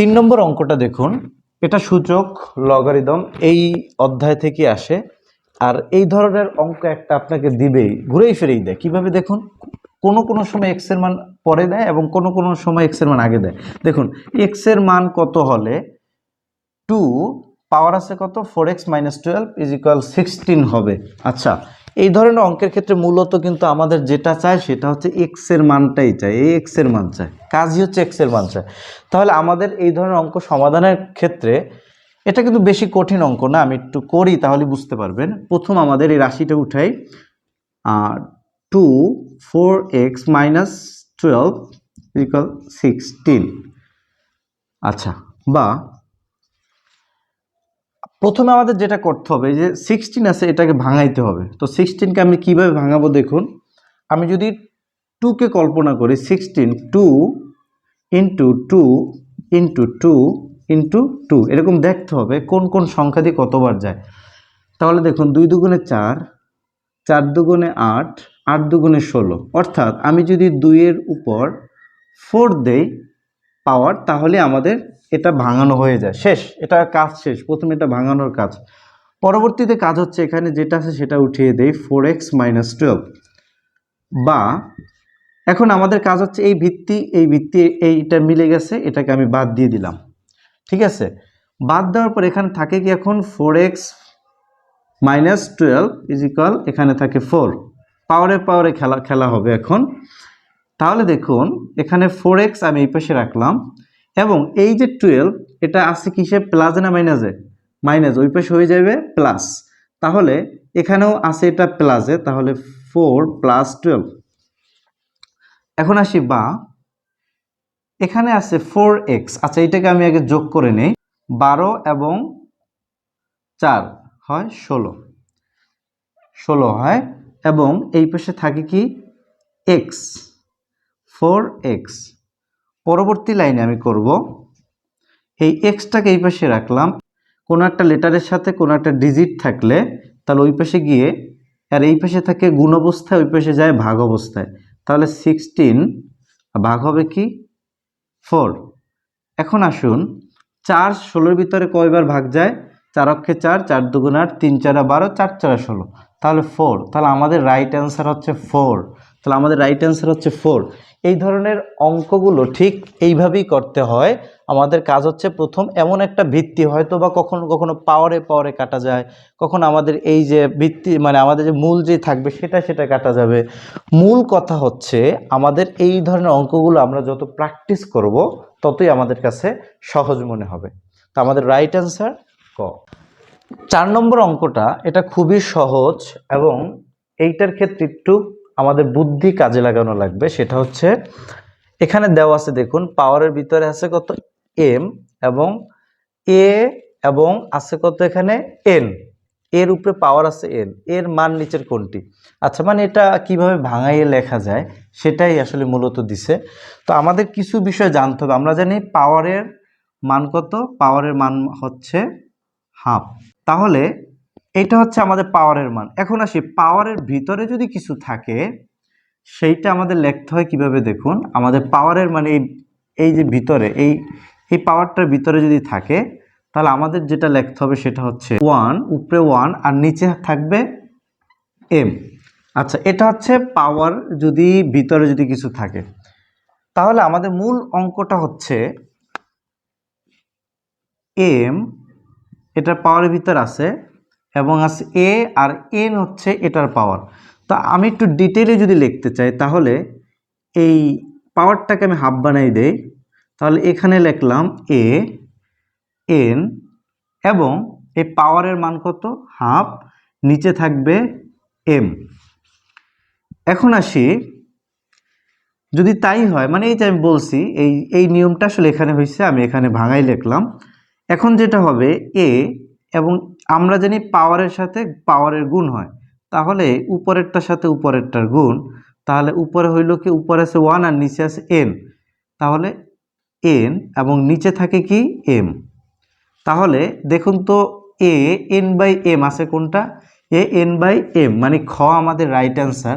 তিন নম্বর অঙ্কটা দেখুন। এটা সূচক, লগারিদম, এই অধ্যায় থেকে আসে। আর এই ধরনের অঙ্ক একটা আপনাকে দিবেই, ঘুরেই ফিরেই দেয়। কীভাবে দেখুন? কোনো কোনো সময় এক্সের মান পরে দেয় এবং কোনো কোনো সময় এক্সের মান আগে দেয়। দেখুন এক্সের মান কত হলে টু পাওয়ার আছে কত? Four x minus twelve is sixteen হবে। আচ্ছা এই ধরনের অঙ্কের ক্ষেত্রে মূলত কিন্তু আমাদের যেটা চাই সেটা হচ্ছে এক্সের মানটাই চাই এই এক্সের মান চাই কাজই হচ্ছে এক্সের মান চাই তাহলে আমাদের এই ধরনের অঙ্ক সমাধানের ক্ষেত্রে এটা কিন্তু বেশি কঠিন অঙ্ক না, আমি একটু করি তাহলে বুঝতে পারবেন। প্রথম আমাদের এই রাশিটা উঠাই two four x minus twelve equal sixteen আচ্ছা বা প্রথমে আমাদের যেটা করতে হবে যে সিক্সটিন আছে, এটাকে ভাঙাইতে হবে। তো সিক্সটিনকে আমি কীভাবে ভাঙাবো দেখুন? আমি যদি টুকে কল্পনা করি sixteen two into two into two into two এরকম দেখতে হবে কোন কোন সংখ্যা দিয়ে কতবার যায়। তাহলে দেখুন, দুই দুগুণে চার চার দুগুণে আট আট দুগুণে ষোলো। অর্থাৎ আমি যদি দুইয়ের উপর ফোর দেই পাওয়ার, তাহলে আমাদের এটা ভাঙানো হয়ে যায়। শেষ, এটা কাজ শেষ, প্রথমে এটা ভাঙানোর কাজ। পরবর্তীতে কাজ হচ্ছে এখানে যেটা আছে সেটা উঠিয়ে দেই ফোর এক্স মাইনাস টুয়েলভ বা, এখন আমাদের কাজ হচ্ছে এই ভিত্তি এই ভিত্তি, এইটা মিলে গেছে, এটাকে আমি বাদ দিয়ে দিলাম। ঠিক আছে? বাদ দেওয়ার পর এখানে থাকে কি এখন? Four x minus twelve equal এখানে থাকে ফোর পাওয়ারে পাওয়ারে খেলা খেলা হবে এখন। তাহলে দেখুন, এখানে ফোর এক্স আমি এই পাশে রাখলাম, এবং এই যে টুয়েলভ এটা আছে কিসে? প্লাসে না মাইনাসে মাইনাস ওই পাশে হয়ে যাবে প্লাস তাহলে এখানেও আছে এটা প্লাসে তাহলে ফোর প্লাস টুয়েলভ এখন আসি বা, এখানে আছে ফোর এক্স আচ্ছা এটাকে আমি আগে যোগ করে নেই, বারো এবং চার হয় ষোলো। ষোলো হয়, এবং এই পাশে থাকে কি? এক্স ফোর এক্স পরবর্তী লাইনে আমি করব, এই এক্সটাকে এই পাশে রাখলাম। কোনো একটা লেটারের সাথে কোনো একটা ডিজিট থাকলে তাহলে ওই পাশে গিয়ে, আর এই পাশে থাকে গুণ অবস্থায়, ওই পাশে যায় ভাগ অবস্থায়। তাহলে সিক্সটিন ভাগ হবে কি? ফোর এখন আসুন, চার ষোলোর ভিতরে কয়বার ভাগ যায়? চার অক্ষে চার চার দুগুণ আট, তিন চারা বারো, চার চারা ষোলো। তাহলে ফোর তাহলে আমাদের রাইট অ্যান্সার হচ্ছে ফোর তাহলে আমাদের রাইট অ্যান্সার হচ্ছে ফোর এই ধরনের অঙ্কগুলো ঠিক এইভাবেই করতে হয়। আমাদের কাজ হচ্ছে প্রথম এমন একটা ভিত্তি হয়তো বা কখনো কখনো পাওয়ারে পাওয়ারে কাটা যায়। কখন আমাদের এই যে ভিত্তি মানে আমাদের যে মূল যে থাকবে সেটা সেটা কাটা যাবে। মূল কথা হচ্ছে আমাদের এই ধরনের অঙ্কগুলো আমরা যত প্র্যাকটিস করব, ততই আমাদের কাছে সহজ মনে হবে। তো আমাদের রাইট অ্যান্সার ক। চার নম্বর অঙ্কটা, এটা খুবই সহজ এবং এইটার ক্ষেত্রে একটু আমাদের বুদ্ধি কাজে লাগানো লাগবে, সেটা হচ্ছে এখানে দেওয়া আছে, দেখুন পাওয়ারের ভিতরে আছে কত? এম এবং এ এবং আছে কত এখানে? এন এর উপরে পাওয়ার আছে এন এর মান নিচের কোনটি? আচ্ছা মানে এটা কীভাবে ভাঙাইয়ে লেখা যায়, সেটাই আসলে মূলত দিছে। তো আমাদের কিছু বিষয় জানতে হবে। আমরা জানি পাওয়ারের মান কত? পাওয়ারের মান হচ্ছে হাফ তাহলে এটা হচ্ছে আমাদের পাওয়ারের মান। এখন আসি, পাওয়ারের ভিতরে যদি কিছু থাকে, সেইটা আমাদের লিখতে হয় কীভাবে দেখুন? আমাদের পাওয়ারের মানে এই এই যে ভিতরে, এই এই পাওয়ারটার ভিতরে যদি থাকে, তাহলে আমাদের যেটা লিখতে হবে সেটা হচ্ছে ওয়ান, উপরে ওয়ান আর নিচে থাকবে এম। আচ্ছা এটা হচ্ছে পাওয়ার যদি ভিতরে যদি কিছু থাকে। তাহলে আমাদের মূল অঙ্কটা হচ্ছে এম, এটা পাওয়ারের ভিতর আছে এবং আছে এ আর এন হচ্ছে এটার পাওয়ার তো আমি একটু ডিটেলে যদি লিখতে চাই, তাহলে এই পাওয়ারটাকে আমি হাফ বানাই দেই। তাহলে এখানে লিখলাম এ, এন এবং এই পাওয়ারের মান কত? হাফ নিচে থাকবে এম এখন আসি, যদি তাই হয় মানে এই যে আমি বলছি, এই এই নিয়মটা আসলে এখানে হয়েছে আমি এখানে ভাঙাই লিখলাম। এখন যেটা হবে, এ এবং আমরা জানি পাওয়ারের সাথে পাওয়ারের গুণ হয়। তাহলে উপরেরটার সাথে উপরেরটার গুণ, তাহলে উপরে হইল কি? উপরে আছে ওয়ান আর নিচে আছে এন তাহলে এন এবং নিচে থাকে কি? এম তাহলে দেখুন তো এ এন বাই এম আছে কোনটা? এ এন বাই এম মানে খ আমাদের রাইট অ্যান্সার